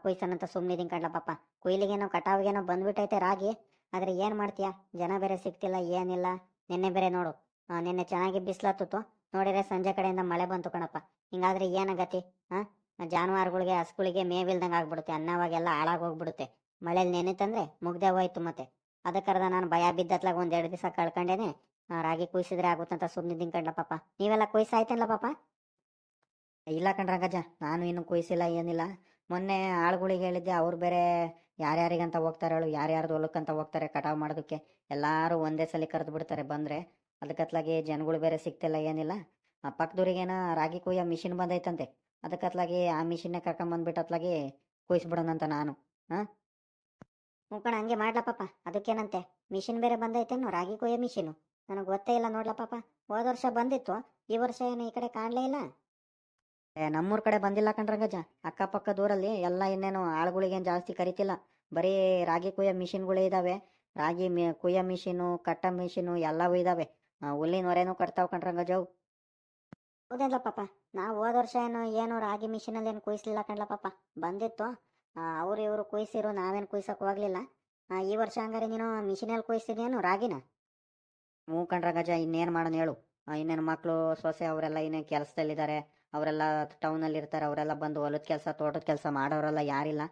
ಕುಯ್ಸನಂತ ಸುಮ್ಮನಿದ್ದೀನಿ ಕಣ್ಲ ಪಾಪ. ಕೊಯ್ಲಿಗೇನೋ, ಕಟಾವಿಗೇನೋ ಬಂದ್ಬಿಟ್ಟೈತೆ ರಾಗಿ. ಆದರೆ ಏನು ಮಾಡ್ತೀಯ? ಜನ ಬೇರೆ ಸಿಗ್ತಿಲ್ಲ, ಏನಿಲ್ಲ. ನಿನ್ನೆ ಬೇರೆ ನೋಡು. ನಿನ್ನೆ ಚೆನ್ನಾಗಿ ಬಿಸಿಲತ್ತು ನೋಡಿದ್ರೆ ಸಂಜೆ ಕಡೆಯಿಂದ ಮಳೆ ಬಂತು ಕಣಪ್ಪ. ಹಿಂಗಾದ್ರೆ ಏನಾಗತಿ? ಹಾಂ ಜಾನುವಾರುಗಳಿಗೆ, ಹಸುಗಳಿಗೆ ಮೇವಿಲ್ದಂಗೆ ಆಗ್ಬಿಡುತ್ತೆ. ಅನ್ನವಾಗೆಲ್ಲ ಹಾಳಾಗೋಗ್ಬಿಡುತ್ತೆ ಮಳೇಲಿ ನೆನೆತಂದ್ರೆ ಮುಗ್ದೆ ಹೋಯ್ತು ಮತ್ತೆ. ಅದಕ್ಕರ್ದ ನಾನು ಭಯ ಬಿದ್ದತ್ಲಾಗ ಎರಡು ದಿವಸ ಕಳ್ಕೊಂಡೇನೆ ರಾಗಿ ಕುಯ್ಸಿದ್ರೆ ಆಗುತ್ತಂತ ಸುಮ್ಮನೆ ಕಣ್ಲ ಪಾಪ. ನೀವೆಲ್ಲ ಕುಯ್ಸಾಯ್ತಲ್ಲ ಪಾಪ? ಇಲ್ಲ ಕಣ್ರಂಗಜ್ಜ ನಾನು ಇನ್ನು ಕುಯ್ಸಿಲ್ಲ, ಏನಿಲ್ಲ. ಮೊನ್ನೆ ಆಳುಗಳಿಗೆ ಹೇಳಿದ್ದೆ, ಅವ್ರು ಬೇರೆ ಯಾರ್ಯಾರಿಗಂತ ಹೋಗ್ತಾರೆ ಹೇಳು ಯಾರ್ಯಾರ್ದು ಹೊಲಕ್ಕಂತ ಹೋಗ್ತಾರೆ ಕಟಾವು ಮಾಡೋದಕ್ಕೆ. ಎಲ್ಲರೂ ಒಂದೇ ಸಲ ಕರೆದು ಬಿಡ್ತಾರೆ ಬಂದರೆ. ಅದಕ್ಕತ್ಲಾಗಿ ಜನಗಳು ಬೇರೆ ಸಿಗ್ತಿಲ್ಲ, ಏನಿಲ್ಲ. ಪಕ್ಕದೂರಿಗೇನ ರಾಗಿ ಕುಯ್ಯೋ ಮಿಷಿನ್ ಬಂದೈತಂತೆ. ಅದಕ್ಕತ್ಲಾಗಿ ಆ ಮಿಷಿನ್ನೇ ಕರ್ಕೊಂಬಂದ್ಬಿಟ್ಟು ಅತ್ಲಾಗಿ ಕುಯ್ಸ್ಬಿಡೋಣಂತ ನಾನು, ಹಾಂ? ಕಣ, ಹಂಗೆ ಮಾಡ್ಲಪ್ಪ ಅದಕ್ಕೇನಂತೆ? ಮಿಷಿನ್ ಬೇರೆ ಬಂದೈತೇನು ರಾಗಿ ಕೊಯ್ಯೋ ಮಿಷಿನು. ನನಗೆ ಗೊತ್ತೇ ಇಲ್ಲ ನೋಡ್ಲಪ್ಪ ಹೋದ ವರ್ಷ ಬಂದಿತ್ತು, ಈ ವರ್ಷ ಏನು ಈ ಕಡೆ ಕಾಣಲೇ ಇಲ್ಲ? ಏ, ನಮ್ಮೂರ ಕಡೆ ಬಂದಿಲ್ಲ ಕಣ್ರಂಗಜ್ಜ ಅಕ್ಕಪಕ್ಕ ದೂರಲ್ಲಿ ಎಲ್ಲ ಇನ್ನೇನು ಆಳುಗಳಿಗೇನು ಜಾಸ್ತಿ ಕರಿತಿಲ್ಲ. ಬರೀ ರಾಗಿ ಕುಯ್ಯೋ ಮಿಷಿನ್ಗಳೇ ಇದ್ದಾವೆ ರಾಗಿ ಮಿ, ಕುಯ್ಯೋ ಮಿಷಿನು, ಕಟ್ಟ ಮಿಷಿನು ಎಲ್ಲವೂ ಇದ್ದಾವೆ ಹುಲ್ಲಿನ ಹೊರೆನೂ ಕಟ್ತಾವ್ ಕಣ್ರಂಗಜ್ಜವು ಹೌದೇನ್ಲ ಪಾಪ? ನಾವು ಹೋದ ವರ್ಷ ಏನು ಏನು ರಾಗಿ ಮಿಷಿನಲ್ಲಿ ಏನು ಕುಯಿಸ್ಲಿಲ್ಲ ಕಣ್ಲ ಪಾಪ. ಬಂದಿತ್ತು. ಅವ್ರು ಇವರು ಕುಯ್ಸಿರು, ನಾವೇನು ಕುಯ್ಸಕ್ ಹೋಗ್ಲಿಲ್ಲ. ಈ ವರ್ಷ ಹಂಗಾರೆ ನೀನು ಮಿಷಿನಲ್ಲಿ ಕುಯ್ಸಿದ್ಯೇನು ರಾಗಿನ? ಹ್ಞೂ ಕಣ್ರಂಗಜ್ಜ ಇನ್ನೇನು ಮಾಡೋಣ ಹೇಳು. ಇನ್ನೇನು ಮಕ್ಕಳು ಸೊಸೆ ಅವರೆಲ್ಲ ಇನ್ನೇನು ಕೆಲಸದಲ್ಲಿದ್ದಾರೆ ಅವರೆಲ್ಲ ಟೌನಲ್ಲಿ ಇರ್ತಾರೆ. ಅವರೆಲ್ಲ ಬಂದು ಹೊಲದ ಕೆಲಸ, ತೋಟದ ಕೆಲಸ ಮಾಡೋರೆಲ್ಲ ಯಾರಿಲ್ಲ.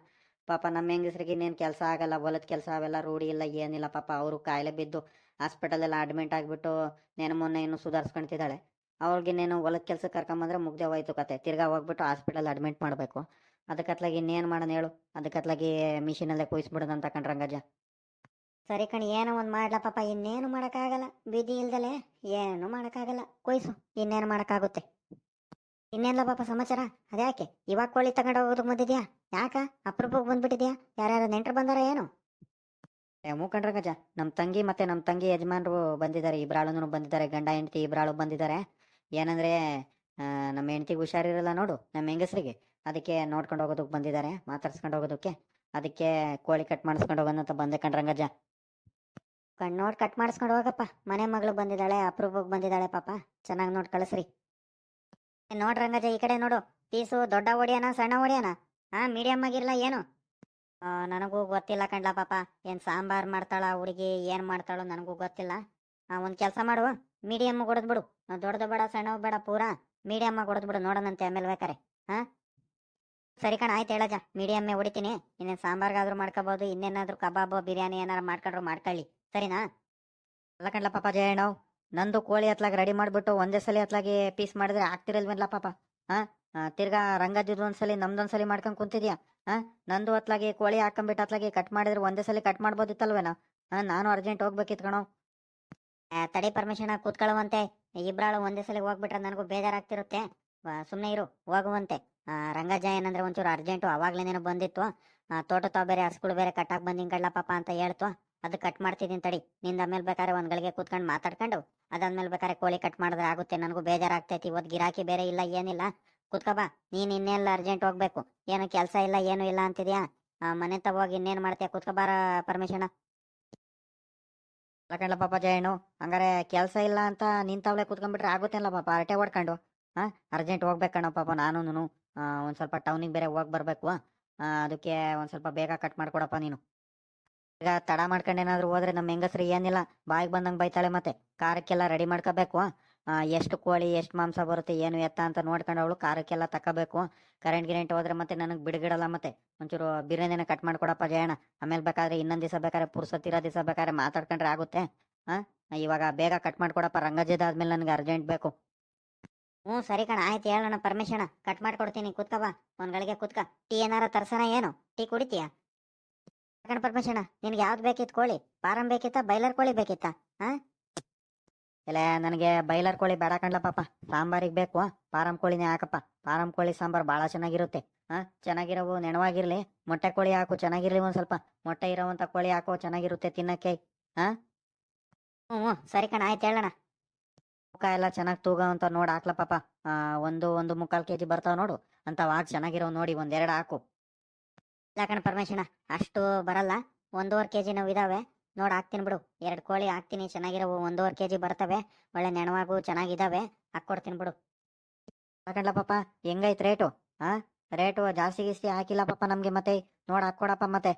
ಪಾಪ ನಮ್ಮ ಹೆಂಗಸ್ರಿಗೆ ಇನ್ನೇನು ಕೆಲಸ ಆಗಲ್ಲ. ಹೊಲದ ಕೆಲಸ ಅವೆಲ್ಲ ರೂಢಿ ಇಲ್ಲ, ಏನಿಲ್ಲ ಪಾಪ. ಅವರು ಕಾಯಿಲೆ ಬಿದ್ದು ಹಾಸ್ಪಿಟಲೆಲ್ಲ ಅಡ್ಮಿಂಟ್ ಆಗಿಬಿಟ್ಟು ನೆನೆ ಮೊನ್ನೆ ಇನ್ನು ಸುಧಾರಿಸ್ಕೊಂತಿದ್ದಾಳೆ. ಅವ್ಳಿಗಿನ್ನೇನು ಹೊಲದ ಕೆಲಸ ಕರ್ಕೊಂಬಂದ್ರೆ ಮುಗ್ದೆ ಹೋಯ್ತು ಕತೆ. ತಿರ್ಗಾ ಹೋಗ್ಬಿಟ್ಟು ಹಾಸ್ಪಿಟಲ್ ಅಡ್ಮಿಟ್ ಮಾಡಬೇಕು. ಅದಕ್ಕತ್ಲಾಗಿ ಇನ್ನೇನು ಮಾಡೋಣ ಹೇಳು. ಅದಕ್ಕತ್ಲಾಗಿ ಮಿಷಿನಲ್ಲೇ ಕುಯ್ಸ್ಬಿಡೋದು ಅಂತ ಕಂಡ್ರಂಗಜ್ಜ ಸರಿ ಕಣಿ, ಏನೋ ಒಂದು ಮಾಡ್ಲ ಪಾಪ. ಇನ್ನೇನು ಮಾಡೋಕ್ಕಾಗಲ್ಲ. ಬಿದಿ ಇಲ್ದಲೆ ಏನು ಮಾಡೋಕ್ಕಾಗಲ್ಲ. ಕೊಯ್ಸು. ಇನ್ನೇನು ಮಾಡೋಕ್ಕಾಗುತ್ತೆ? ಇನ್ನೇನಲ್ಲ ಪಾಪ ಸಮಾಚಾರ? ಅದ್ಯಾಕೆ? ಇವಾಗ ಕೋಳಿ ತಗೊಂಡು ಹೋಗೋದಕ್ಕೆ ಬಂದಿದ್ಯಾ? ಯಾಕ? ಅಪ್ರೂಪಕ್ಕೆ ಬಂದ್ಬಿಟ್ಟಿದ್ಯಾ? ಯಾರ್ಯಾರು ನೆಂಟ್ರು ಬಂದಾರ ಏನು? ಮೂ ಗಜ ನಮ್ಮ ತಂಗಿ ಮತ್ತೆ ನಮ್ಮ ತಂಗಿ ಯಜಮಾನರು ಬಂದಿದ್ದಾರೆ ಇಬ್ರಾಳುನು ಬಂದಿದ್ದಾರೆ ಗಂಡ, ಹೆಂಡತಿ ಇಬ್ರಾಳು ಬಂದಿದ್ದಾರೆ ಏನಂದ್ರೆ ನಮ್ಮ ಹೆಂಡತಿಗೆ ಹುಷಾರಿರಲ್ಲ ನೋಡು, ನಮ್ಮ ಹೆಂಗಸರಿಗೆ. ಅದಕ್ಕೆ ನೋಡ್ಕೊಂಡು ಹೋಗೋದಕ್ಕೆ ಬಂದಿದ್ದಾರೆ ಮಾತಾಡ್ಸ್ಕೊಂಡು ಹೋಗೋದಕ್ಕೆ. ಅದಕ್ಕೆ ಕೋಳಿ ಕಟ್ ಮಾಡಿಸ್ಕೊಂಡು ಹೋಗೋಣ ಅಂತ ಬಂದೆ ಕಣ್ಣು ನೋಡಿ ಕಟ್ ಮಾಡಿಸ್ಕೊಂಡು ಹೋಗಪ್ಪ. ಮನೆ ಮಗಳು ಬಂದಿದ್ದಾಳೆ ಅಪ್ರೂಪಕ್ಕೆ ಬಂದಿದ್ದಾಳೆ ಪಾಪ. ಚೆನ್ನಾಗಿ ನೋಡಿ ಕಳಿಸ್ರಿ. ನೋಡ್ ರಂಗಜ್ಜ, ಈ ಕಡೆ ನೋಡು. ಪೀಸು ದೊಡ್ಡ ಹೊಡಿಯೋಣ ಸಣ್ಣ ಹೊಡಿಯೋಣ ಹಾ ಮೀಡಿಯಮ್ ಆಗಿರ್ಲ ಏನು? ನನಗೂ ಗೊತ್ತಿಲ್ಲ ಕಣ್ಲ ಪಾಪ. ಏನು ಸಾಂಬಾರು ಮಾಡ್ತಾಳ, ಹುಡುಗಿ ಏನು ಮಾಡ್ತಾಳೋ ನನಗೂ ಗೊತ್ತಿಲ್ಲ. ಒಂದು ಕೆಲಸ ಮಾಡುವ ಮೀಡಿಯಮ್ ಬಿಡು. ದೊಡ್ಡದು ಬೇಡ, ಸಣ್ಣವು ಬೇಡ, ಪೂರಾ ಮೀಡಿಯಮ್ ಆಗಿ ಬಿಡು ನೋಡೋಣಂತೆ ಆಮೇಲೆ ಬೇಕಾರೆ. ಹಾ? ಸರಿ ಕಣ, ಆಯ್ತು ಹೇಳಜ ಮೀಡಿಯಮ್ಮೆ ಹೊಡಿತೀನಿ. ಇನ್ನೇನು ಸಾಂಬಾರ್ಗಾದ್ರೂ ಮಾಡ್ಕೋಬಹುದು ಇನ್ನೇನಾದ್ರೂ ಕಬಾಬು, ಬಿರಿಯಾನಿ ಏನಾರು ಮಾಡ್ಕೊಂಡ್ರು ಮಾಡ್ಕೊಳ್ಳಿ. ಸರಿನಾ? ಅಲ್ಲ ಕಣ್ಲ ಪಾಪ ಜಯಣ್ಣವ್ ನಂದು ಕೋಳಿ ಹತ್ಲಾಗ ರೆಡಿ ಮಾಡಿಬಿಟ್ಟು ಒಂದೇ ಸಲ ಹತ್ಲಾಗಿ ಪೀಸ್ ಮಾಡಿದ್ರೆ ಆಗ್ತಿರಲ್ವೇನ್ಲ ಪಾಪ. ಹಾ? ತಿರ್ಗಾ ರಂಗಜ್ಜದು ಒಂದ್ಸಲಿ ನಮ್ದೊಂದ್ಸಲಿ ಮಾಡ್ಕೊಂಡ್ ಕುಂತಿದ್ಯಾ? ಹಾ? ನಂದು ಹತ್ಲಾಗಿ ಕೋಳಿ ಹಾಕೊಂಡ್ಬಿಟ್ಟು ಹತ್ಲಾಗಿ ಕಟ್ ಮಾಡಿದ್ರೆ ಒಂದೇ ಸಲ ಕಟ್ ಮಾಡ್ಬೋದಿತ್ತಲ್ವೇನಾ? ನಾನು ಅರ್ಜೆಂಟ್ ಹೋಗ್ಬೇಕಿತ್ತು ಕಣೋ. ತಡಿ ಪರ್ಮಿಷನ್ ಕೂತ್ಕೊಳ್ಳುವಂತೆ. ಇಬ್ರಾಳು ಒಂದೇ ಸಲ ಹೋಗ್ಬಿಟ್ರೆ ನನಗೂ ಬೇಜಾರಾಗ್ತಿರುತ್ತೆ. ಸುಮ್ಮನೆ ಇರು ಹೋಗುವಂತೆ. ಆ, ರಂಗಜ್ಜ ಏನಂದ್ರೆ ಒಂಚೂರು ಅರ್ಜೆಂಟು ಅವಾಗ್ಲೇನೇನೋ ಬಂದಿತ್ತು. ತೋಟ ತಾವ ಬೇರೆ ಹಸ್ಗಳು ಬೇರೆ ಕಟ್ಟಾಕ್ ಬಂದಿಂಗ್ ಕಡ್ಲಪ್ಪ ಅಂತ ಹೇಳ್ತು. ಅದು ಕಟ್ ಮಾಡ್ತಿದ್ದೀನಿ ತಡಿ. ನಿಂದ ಆಮೇಲೆ ಬೇಕಾದ್ರೆ ಒಂದ್ ಗಳಿಗೆ ಕೂತ್ಕೊಂಡು ಮಾತಾಡ್ಕೊಂಡು ಅದಾದ್ಮೇಲೆ ಬೇಕಾದ್ರೆ ಕೋಳಿ ಕಟ್ ಮಾಡಿದ್ರೆ ಆಗುತ್ತೆ. ನನಗೂ ಬೇಜಾರಾಗ್ತೈತಿ. ಇವತ್ತು ಗಿರಾಕಿ ಬೇರೆ ಇಲ್ಲ ಏನಿಲ್ಲ. ಕುತ್ಕೋಬಾ ನೀನ್ ಇನ್ನೆಲ್ಲ ಅರ್ಜೆಂಟ್ ಹೋಗ್ಬೇಕು. ಏನು ಕೆಲಸ ಇಲ್ಲ ಏನು ಇಲ್ಲ ಅಂತಿದ್ಯಾ? ಮನೆ ತಗೋಗಿ ಇನ್ನೇನ್ ಮಾಡ್ತೀಯ? ಕೂತ್ಕೊಬಾರ ಬಾರ ಪರ್ಮಿಷನ್. ಕಣ್ಲ ಪಾಪ ಜಯಣ್ಣು. ಹಂಗಾರೆ ಕೆಲಸ ಇಲ್ಲ ಅಂತ ನಿಂತವಳೆ ಕುತ್ಕೊಂಡ್ಬಿಟ್ರೆ ಆಗುತ್ತೇನಲ್ಲ ಪಾಪ? ಅರಟೆ ಹೊಡ್ಕೊಂಡು ಹಾಂ ಅರ್ಜೆಂಟ್ ಹೋಗ್ಬೇಕಣ್ಣ ಪಾಪ ನಾನು ಒಂದು ಸ್ವಲ್ಪ ಟೌನಿಗೆ ಬೇರೆ ಹೋಗಿ ಬರಬೇಕು. ಅದಕ್ಕೆ ಒಂದು ಸ್ವಲ್ಪ ಬೇಗ ಕಟ್ ಮಾಡ್ಕೊಡಪ್ಪ ನೀನು. ಈಗ ತಡ ಮಾಡ್ಕೊಂಡೇನಾದ್ರೂ ಹೋದ್ರೆ ನಮ್ಮ ಹೆಂಗಸ್ರು ಏನಿಲ್ಲ. ಬಾಯಿಗೆ ಬಂದಂಗೆ ಬೈತಾಳೆ ಮತ್ತೆ. ಕಾರಕ್ಕೆಲ್ಲ ರೆಡಿ ಮಾಡ್ಕೋಬೇಕು. ಎಷ್ಟು ಕೋಳಿ, ಎಷ್ಟು ಮಾಂಸ ಬರುತ್ತೆ, ಏನು ಎತ್ತ ಅಂತ ನೋಡ್ಕೊಂಡು ಅವಳು ಖಾರಕ್ಕೆಲ್ಲ ತಗೋಬೇಕು ಕರೆಂಟ್ ಗಿರೆಂಟ್ ಹೋದ್ರೆ ಮತ್ತೆ ನನಗೆ ಬಿಡುಗಿಡಲ್ಲ ಮತ್ತೆ. ಒಂಚೂರು ಬಿರಿಯಾನಿನ ಕಟ್ ಮಾಡ್ಕೊಡಪ್ಪ ಜಯಣ್ಣ. ಆಮೇಲೆ ಬೇಕಾದ್ರೆ ಇನ್ನೊಂದು ದಿವಸ ಬೇಕಾದ್ರೆ ಪುರ್ಸತ್ತಿರೋ ದಿವಸ ಬೇಕಾದ್ರೆ ಮಾತಾಡ್ಕೊಂಡ್ರೆ ಆಗುತ್ತೆ. ಹಾ ಇವಾಗ ಬೇಗ ಕಟ್ ಮಾಡ್ಕೊಡಪ್ಪ ಆದ್ಮೇಲೆ ನನಗೆ ಅರ್ಜೆಂಟ್ ಬೇಕು. ಹ್ಞೂ, ಸರಿ ಕಣ, ಆಯ್ತು ಹೇಳೋಣ ಪರ್ಮಿಷನ್ ಕಟ್ ಮಾಡ್ಕೊಡ್ತೀನಿ, ಕುತ್ಕ ಬಾ. ಒಂದ್ ಗಳಿಗೆ ಕುತ್ಕ. ಟೀ ಏನಾರ ತರ್ಸನ, ಏನು? ಟೀ ಕುಡಿತೀಯಾ? ಕಣ ಪರ್ಮಿಷನ್ ನಿನ್ಗೆ ಯಾವ್ದು ಬೇಕಿತ್ತು ಕೋಳಿ? ಫಾರಂ ಬೇಕಿತ್ತ ಬೈಲರ್ ಕೋಳಿ ಬೇಕಿತ್ತ? ಹಾ ಇಲ್ಲ ನನಗೆ ಬೈಲರ್ ಕೋಳಿ ಬೇಡ ಕಣ್ಲ ಪಾಪ ಸಾಂಬಾರಿಗೆ ಬೇಕು. ಪಾರಂ ಕೋಳಿನೇ ಹಾಕಪ್ಪ. ಪಾರಂ ಕೋಳಿ ಸಾಂಬಾರ್ ಭಾಳ ಚೆನ್ನಾಗಿರುತ್ತೆ. ಹಾ, ಚೆನ್ನಾಗಿರೋವು ನೆನವಾಗಿರ್ಲಿ ಮೊಟ್ಟೆ ಕೋಳಿ ಹಾಕು, ಚೆನ್ನಾಗಿರ್ಲಿ ಒಂದ್ ಸ್ವಲ್ಪ. ಮೊಟ್ಟೆ ಇರೋವಂಥ ಕೋಳಿ ಹಾಕು, ಚೆನ್ನಾಗಿರುತ್ತೆ ತಿನ್ನಕ್ಕೆ. ಹಾ? ಹ್ಞೂ ಸರಿ ಕಣ, ಆಯ್ತು ಹೇಳೋಣ ಮುಖ ಎಲ್ಲ ಚೆನ್ನಾಗಿ ತೂಗ ಅಂತ ನೋಡಿ ಹಾಕ್ಲ ಪಾಪ ಒಂದು ಒಂದು ಮುಕ್ಕಾಲು ಕೆಜಿ ಬರ್ತಾವ ನೋಡು. ಅಂತ ಹಾಕಿ ಚೆನ್ನಾಗಿರೋ ನೋಡಿ, ಒಂದೆರಡು ಹಾಕು. ಇಲ್ಲ ಕಣ ಪರಮೇಶಣ್ಣ, ಅಷ್ಟು ಬರಲ್ಲ. ಒಂದೂವರೆ ಕೆಜಿ ನಾವು ಇದಾವೆ. ನೋಡಿ ಹಾಕ್ತೀನಿ ಬಿಡು. ಎರಡು ಕೋಳಿ ಹಾಕ್ತೀನಿ. ಚೆನ್ನಾಗಿರೋವು. ಒಂದೂವರೆ ಕೆ ಜಿ ಬರ್ತವೆ. ಒಳ್ಳೆ ನೆಣವಾಗು ಚೆನ್ನಾಗಿದ್ದಾವೆ ಹಾಕ್ಕೊಡ್ತೀನಿ ಬಿಡು. ಹಾಕಲ್ಲ ಪಾಪ. ಹೆಂಗೈತೆ ರೇಟು? ಹಾಂ ರೇಟು ಜಾಸ್ತಿ ಗೀಸ್ತಿ ಹಾಕಿಲ್ಲ ಪಾಪ ನಮಗೆ ಮತ್ತೆ. ನೋಡಿ ಹಾಕ್ಕೊಡಪ್ಪ ಮತ್ತೆ.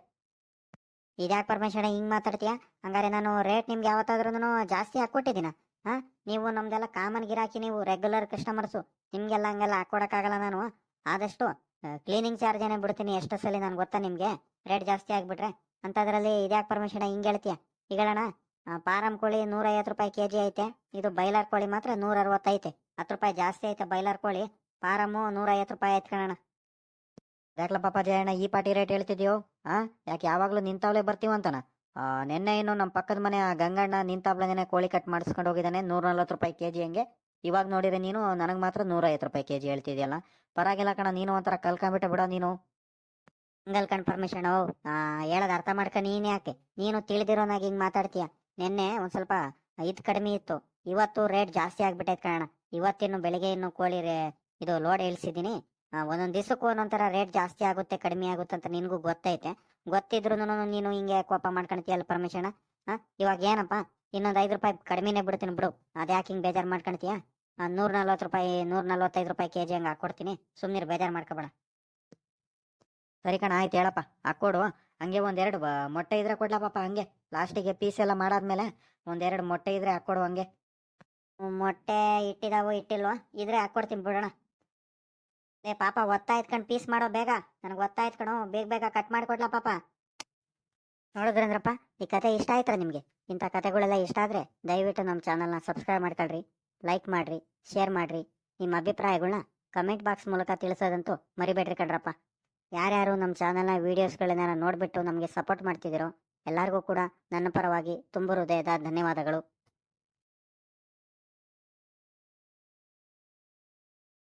ಇದ್ಯಾಕೆ ಪರಮೇಶ್ವರ ಹಿಂಗೆ ಮಾತಾಡ್ತೀಯ? ಹಂಗಾರೆ ನಾನು ರೇಟ್ ನಿಮ್ಗೆ ಯಾವತ್ತಾದ್ರೂ ಜಾಸ್ತಿ ಹಾಕ್ಕೊಟ್ಟಿದ್ದೀನ? ಹಾ ನೀವು ನಮ್ದೆಲ್ಲ ಕಾಮನ್ ಗಿರಾಕಿ ನೀವು ರೆಗ್ಯುಲರ್ ಕಸ್ಟಮರ್ಸು ನಿಮಗೆಲ್ಲ ಹಂಗೆಲ್ಲ ಹಾಕ್ಕೊಡಕ್ಕಾಗಲ್ಲ ನಾನು. ಆದಷ್ಟು ಕ್ಲೀನಿಂಗ್ ಚಾರ್ಜ್ ಏನೇ ಬಿಡ್ತೀನಿ ಎಷ್ಟೋ ಸಲ ನನ್ಗೆ ಗೊತ್ತಾ ನಿಮಗೆ? ರೇಟ್ ಜಾಸ್ತಿ ಆಗ್ಬಿಟ್ರೆ. ಅಂತದ್ರಲ್ಲಿ ಇದ್ಯಾಕೆ ಪರ್ಮಿಷನ್ ಹಿಂಗೆ ಹೇಳ್ತೀಯ? ಈಗಳಣ್ಣ ಪಾರಂ ಕೋಳಿ ನೂರೈವತ್ತು ರೂಪಾಯಿ ಕೆ ಜಿ ಐತೆ. ಇದು ಬೈಲರ್ ಕೋಳಿ ಮಾತ್ರ ನೂರ ಅರವತ್ತೈತೆ ಹತ್ತು ರೂಪಾಯಿ ಜಾಸ್ತಿ ಐತೆ ಬೈಲರ್ ಕೋಳಿ. ಪಾರಮ್ಮು ನೂರೈವತ್ತು ರೂಪಾಯಿ ಐತೆ ಕಣಣ್ಣ. ಯಾಕಲ್ಲ ಪಾಪ ಜಯಣ್ಣ, ಈ ಪಾಟಿ ರೇಟ್ ಹೇಳ್ತಿದ್ಯೋ? ಹಾ ಯಾಕೆ ಯಾವಾಗಲೂ ನಿಂತಾವ್ಲೆ ಬರ್ತೀವಂತನ ನಿನ್ನೆ ಇನ್ನು ನಮ್ಮ ಪಕ್ಕದ ಮನೆ ಆ ಗಂಗಣ್ಣ ನಿಂತಾವ್ಲಂಗೆನೆ ಕೋಳಿ ಕಟ್ ಮಾಡಿಸ್ಕೊಂಡು ಹೋಗಿದ್ದಾನೆ ನೂರ ನಲ್ವತ್ತು ರೂಪಾಯಿ ಕೆ ಜಿ ಹಂಗೆ. ಇವಾಗ ನೋಡಿದ್ರೆ ನೀನು ನನಗೆ ಮಾತ್ರ ನೂರೈವತ್ತು ರೂಪಾಯಿ ಕೆ ಜಿ ಹೇಳ್ತಿದ್ಯಲ್ಲ? ಪರವಾಗಿಲ್ಲ ಕಣ ನೀನು ಒಂಥರ ಕಲ್ಕೊಂಬಿಟ್ಟೆ ಬಿಡೋ ನೀನು. ಸಿಂಗಲ್ ಕನ್ಫರ್ಮೇಶನ್ ಹೇಳೋದು ಅರ್ಥ ಮಾಡ್ಕ ನೀನ್ ಯಾಕೆ? ನೀನು ತಿಳಿದಿರೋನಾಗಿ ಹಿಂಗ್ ಮಾತಾಡ್ತೀಯ? ನಿನ್ನೆ ಒಂದ್ ಸ್ವಲ್ಪ ಇದ್ ಕಡಿಮೆ ಇತ್ತು. ಇವತ್ತು ರೇಟ್ ಜಾಸ್ತಿ ಆಗ್ಬಿಟ್ಟೈತೆ ಕಾರಣ ಇವತ್ತಿನ್ನು ಬೆಳಿಗ್ಗೆ ಇನ್ನು ಕೋಳಿ ರೇ, ಇದು ಲೋಡ್ ಇಳಿಸಿದೀನಿ ಒಂದೊಂದ್ ದಿವಸಕ್ಕೂ ಒಂದೊಂಥರ ರೇಟ್ ಜಾಸ್ತಿ ಆಗುತ್ತೆ, ಕಡಿಮೆ ಆಗುತ್ತೆ ಅಂತ ನಿನಗೂ ಗೊತ್ತೈತೆ. ಗೊತ್ತಿದ್ರು ನೀನು ಹಿಂಗೆ ಕೋಪ ಮಾಡ್ಕೊಳ್ತೀಯಲ್ಲ ಪರ್ಮಿಷನ್? ಇವಾಗ ಏನಪ್ಪ? ಇನ್ನೊಂದು ಐದು ರೂಪಾಯಿ ಕಡಿಮೆನೆ ಬಿಡ್ತೀನಿ ಬಿಡು ಅದ್ಯಾಕೆ ಹಿಂಗೆ ಬೇಜಾರು ಮಾಡ್ಕೊಳ್ತೀಯ? ನೂರ ನಲ್ವತ್ತು ರೂಪಾಯಿ, ನೂರ ನಲ್ವತ್ತೈದು ರೂಪಾಯಿ ಕೆ ಜಿ ಹಂಗೆ ಹಾಕ್ಕೊಡ್ತೀನಿ ಸುಮ್ಮನೆ ಬೇಜಾರು ಮಾಡ್ಕೋಬೇಡ. ಸರಿ ಕಣ, ಆಯ್ತು ಹೇಳಪ್ಪ. ಹಾಕ್ಕೊಡು ಹಂಗೆ ಒಂದೆರಡು ಮೊಟ್ಟೆ ಇದ್ರೆ ಕೊಡ್ಲಾ ಪಾಪ, ಹಂಗೆ. ಲಾಸ್ಟಿಗೆ ಪೀಸ್ ಎಲ್ಲ ಮಾಡಾದ್ಮೇಲೆ ಒಂದೆರಡು ಮೊಟ್ಟೆ ಇದ್ರೆ ಹಾಕ್ಕೊಡು ಹಂಗೆ. ಮೊಟ್ಟೆ ಇಟ್ಟಿದಾವೋ, ಇಟ್ಟಿಲ್ವ, ಇದ್ರೆ ಹಾಕ್ಕೊಡ್ತೀನಿ ಬಿಡೋಣ. ಏ, ಪಾಪ ಒತ್ತಾಯ್ತು ಕಣ್ ಪೀಸ್ ಮಾಡೋ ಬೇಗ. ನನಗೆ ಒತ್ತಾಯ್ತು ಕಣೋ, ಬೇಗ ಬೇಗ ಕಟ್ ಮಾಡಿ ಮಾಡಿಕೊಡ್ಲಾ ಪಾಪ. ನೋಡಿದ್ರಂದ್ರಪ್ಪ ಈ ಕತೆ ಇಷ್ಟ ಆಯ್ತಾ ನಿಮಗೆ? ಇಂಥ ಕತೆಗಳೆಲ್ಲ ಇಷ್ಟ ಆದರೆ ದಯವಿಟ್ಟು ನಮ್ಮ ಚಾನಲ್ನ ಸಬ್ಸ್ಕ್ರೈಬ್ ಮಾಡ್ಕೊಳ್ರಿ ಲೈಕ್ ಮಾಡಿರಿ ಶೇರ್ ಮಾಡಿರಿ. ನಿಮ್ಮ ಅಭಿಪ್ರಾಯಗಳನ್ನ ಕಮೆಂಟ್ ಬಾಕ್ಸ್ ಮೂಲಕ ತಿಳಿಸೋದಂತೂ ಮರಿಬೇಡ್ರಿ ಕಣ್ರಪ್ಪ. ಯಾರ್ಯಾರು ನಮ್ಮ ಚಾನಲ್ನ ವೀಡಿಯೋಸ್ಗಳನ್ನ ನೋಡಿಬಿಟ್ಟು ನಮಗೆ ಸಪೋರ್ಟ್ ಮಾಡ್ತಿದ್ದೀರೋ ಎಲ್ಲರಿಗೂ ಕೂಡ ನನ್ನ ಪರವಾಗಿ ತುಂಬ ಹೃದಯದ ಧನ್ಯವಾದಗಳು.